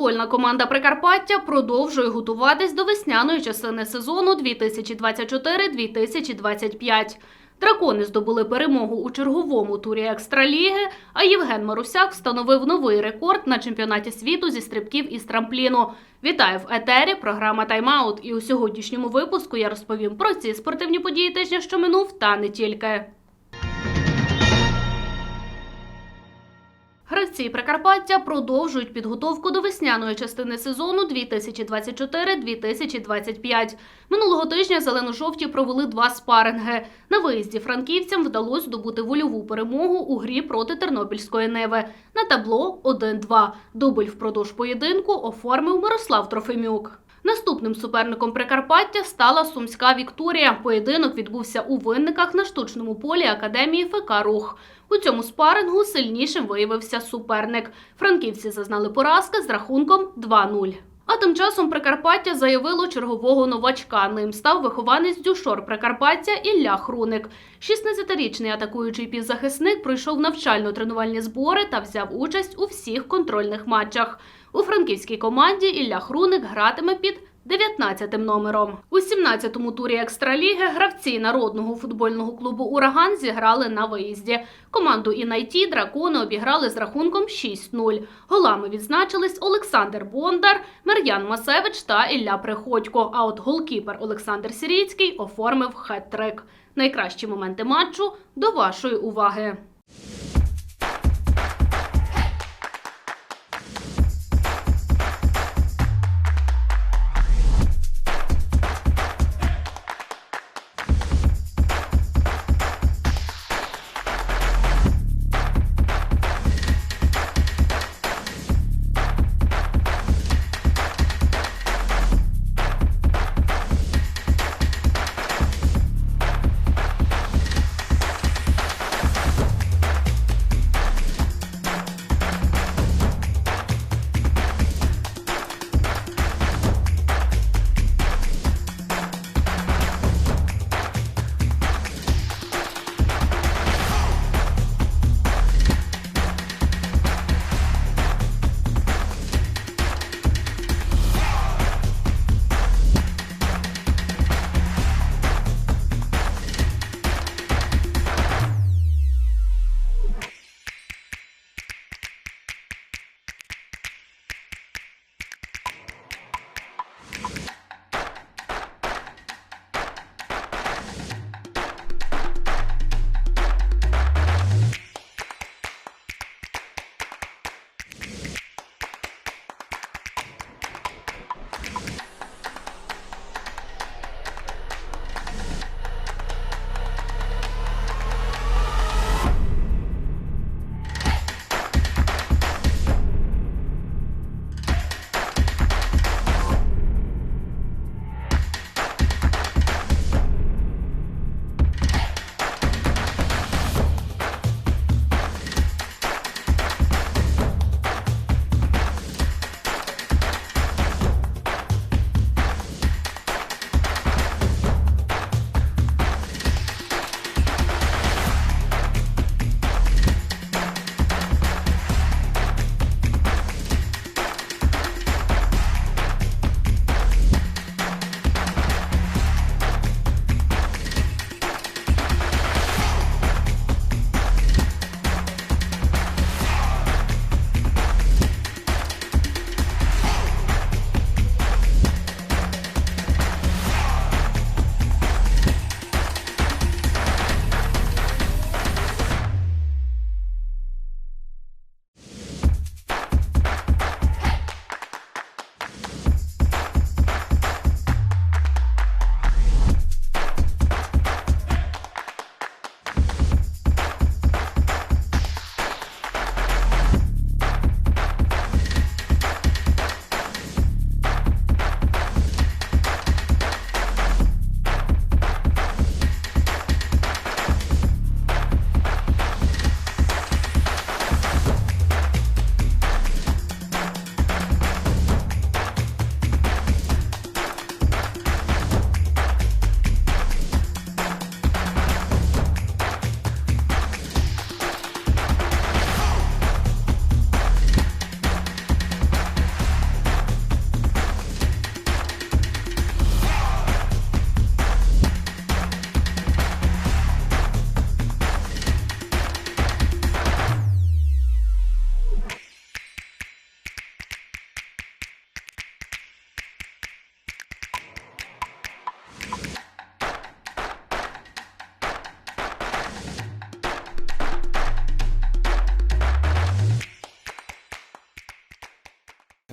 Футбольна команда Прикарпаття продовжує готуватись до весняної частини сезону 2024-2025. Дракони здобули перемогу у черговому турі екстраліги, а Євген Марусяк встановив новий рекорд на чемпіонаті світу зі стрибків із трампліну. Вітаю в етері. Програма Тайм-аут. І у сьогоднішньому випуску я розповім про ці спортивні події тижня, що минув, та не тільки. Гравці Прикарпаття продовжують підготовку до весняної частини сезону 2024-2025. Минулого тижня зелено-жовті провели два спаринги. На виїзді франківцям вдалося здобути вольову перемогу у грі проти Тернопільської Неви. На табло 1-2. Дубль впродовж поєдинку оформив Мирослав Трофимюк. Наступним суперником Прикарпаття стала Сумська Вікторія. Поєдинок відбувся у винниках на штучному полі Академії ФК Рух. У цьому спарингу сильнішим виявився суперник. Франківці зазнали поразки з рахунком 2-0. А тим часом Прикарпаття заявило чергового новачка. Ним став вихованець дюшор Прикарпаття Ілля Хруник. 16-річний атакуючий півзахисник пройшов навчально-тренувальні збори та взяв участь у всіх контрольних матчах. У франківській команді Ілля Хруник гратиме під 19 номером. У 17-му турі екстраліги гравці народного футбольного клубу Ураган зіграли на виїзді. Команду Інайті дракони обіграли з рахунком 6-0. Голами відзначились Олександр Бондар, Мер'ян Масевич та Ілля Приходько. А от голкіпер Олександр Сірійський оформив хет-трик. Найкращі моменти матчу до вашої уваги.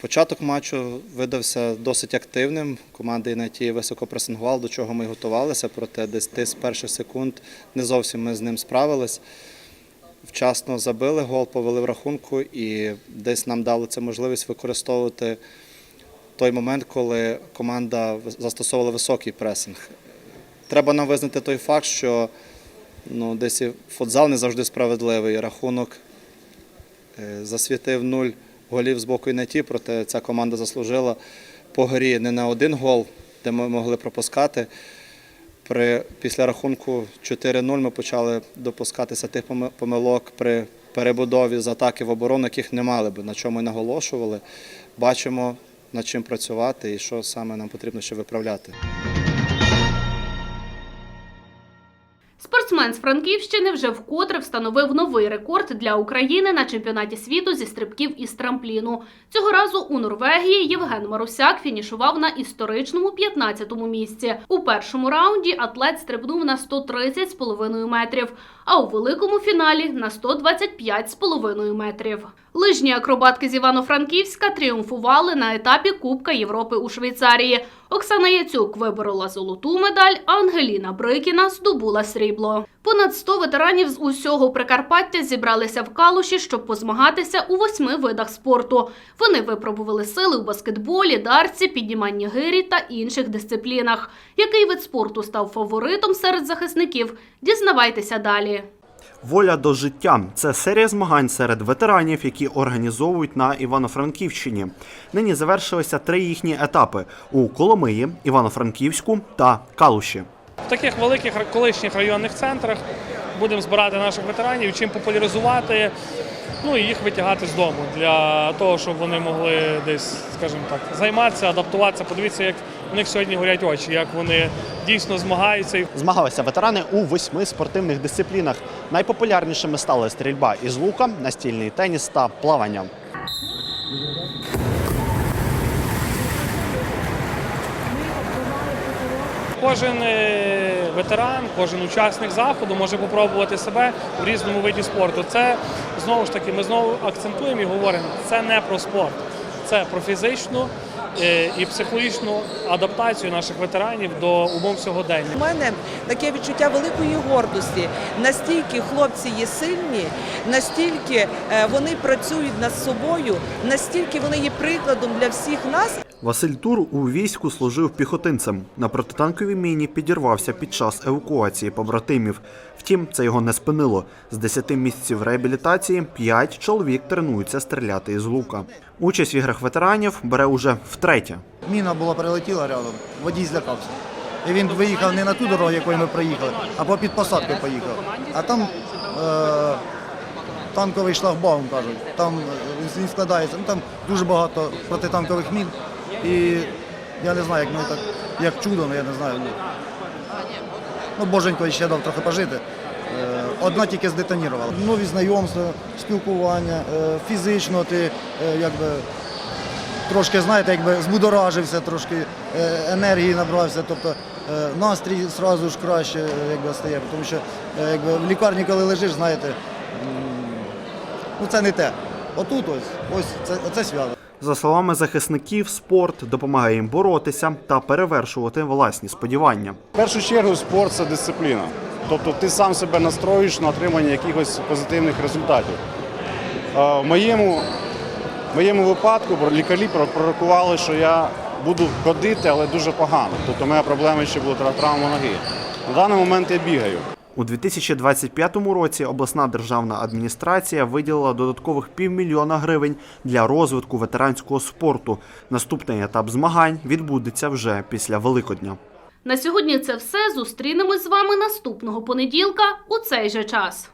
Початок матчу видався досить активним. Команда Інеті високо пресингувала, до чого ми готувалися, проте десь ти з перших секунд не зовсім ми з ним справились. Вчасно забили гол, повели в рахунку, і десь нам дало це можливість використовувати той момент, коли команда застосовувала високий пресинг. Треба нам визнати той факт, що ну, десь і футзал не завжди справедливий. Рахунок е, засвітив нуль голів з боку і не ті, проте ця команда заслужила по грі не на один гол, де ми могли пропускати. При, після рахунку 4-0 ми почали допускатися тих поми- помилок при перебудові з атаки в оборону, яких не мали би, на чому і наголошували. Бачимо, над чим працювати і що саме нам потрібно ще виправляти. Спортсмен з Франківщини вже вкотре встановив новий рекорд для України на чемпіонаті світу зі стрибків із трампліну. Цього разу у Норвегії Євген Марусяк фінішував на історичному 15-му місці. У першому раунді атлет стрибнув на 130,5 метрів, а у великому фіналі на 125,5 метрів. Лижні акробатки з Івано-Франківська тріумфували на етапі Кубка Європи у Швейцарії. Оксана Яцюк виборола золоту медаль, а Ангеліна Брикіна здобула срібло. Понад 100 ветеранів з усього Прикарпаття зібралися в Калуші, щоб позмагатися у восьми видах спорту. Вони випробували сили у баскетболі, дарці, підніманні гирі та інших дисциплінах. Який вид спорту став фаворитом серед захисників? Дізнавайтеся далі. Воля до життя це серія змагань серед ветеранів, які організовують на Івано-Франківщині. Нині завершилися три їхні етапи у Коломиї, Івано-Франківську та Калуші. В таких великих колишніх районних центрах будемо збирати наших ветеранів, чим популяризувати, ну і їх витягати з дому для того, щоб вони могли десь, скажімо так, займатися, адаптуватися. Подивіться, як у них сьогодні горять очі, як вони дійсно змагаються. Змагалися ветерани у восьми спортивних дисциплінах. Найпопулярнішими стали стрільба із лука, настільний теніс та плавання. Кожен е, ветеран, кожен учасник заходу може попробувати себе в різному виді спорту. Це знову ж таки, ми знову акцентуємо і говоримо, це не про спорт, це про фізичну і психологічну адаптацію наших ветеранів до умов сьогодення. У мене таке відчуття великої гордості. Настільки хлопці є сильні, настільки е, вони працюють над собою, настільки вони є прикладом для всіх нас. Василь Тур у війську служив піхотинцем. На протитанковій міні підірвався під час евакуації побратимів. Втім, це його не спинило. З 10 місяців реабілітації 5 чоловік тренуються стріляти із лука. Участь в іграх ветеранів бере уже втретє. Міна була прилетіла рядом, водій злякався. І він виїхав не на ту дорогу, якою ми проїхали, а по під посадкою поїхав. А там е, танковий шлагбаум, кажуть. Там е, він складається, ну, там дуже багато протитанкових мін. І я не знаю, як ми так, як чудо, ну, я не знаю. Ну, ну боженько ще дав трохи пожити. Одна тільки здетонірувала. Нові знайомства, спілкування, е, фізично ти е, якби трошки, знаєте, якби збудоражився, трошки е, енергії набрався, тобто настрій одразу ж краще якби, стає, тому що якби, в лікарні, коли лежиш, знаєте, ну це не те. Отут ось, ось це, оце свято. За словами захисників, спорт допомагає їм боротися та перевершувати власні сподівання. В першу чергу спорт це дисципліна. Тобто ти сам себе настроїш на отримання якихось позитивних результатів. В моєму, в моєму випадку лікарі про- пророкували, що я буду ходити, але дуже погано. Тобто моя проблема ще була травма ноги. На даний момент я бігаю. У 2025 році обласна державна адміністрація виділила додаткових півмільйона гривень для розвитку ветеранського спорту. Наступний етап змагань відбудеться вже після Великодня. На сьогодні це все. Зустрінемось з вами наступного понеділка у цей же час.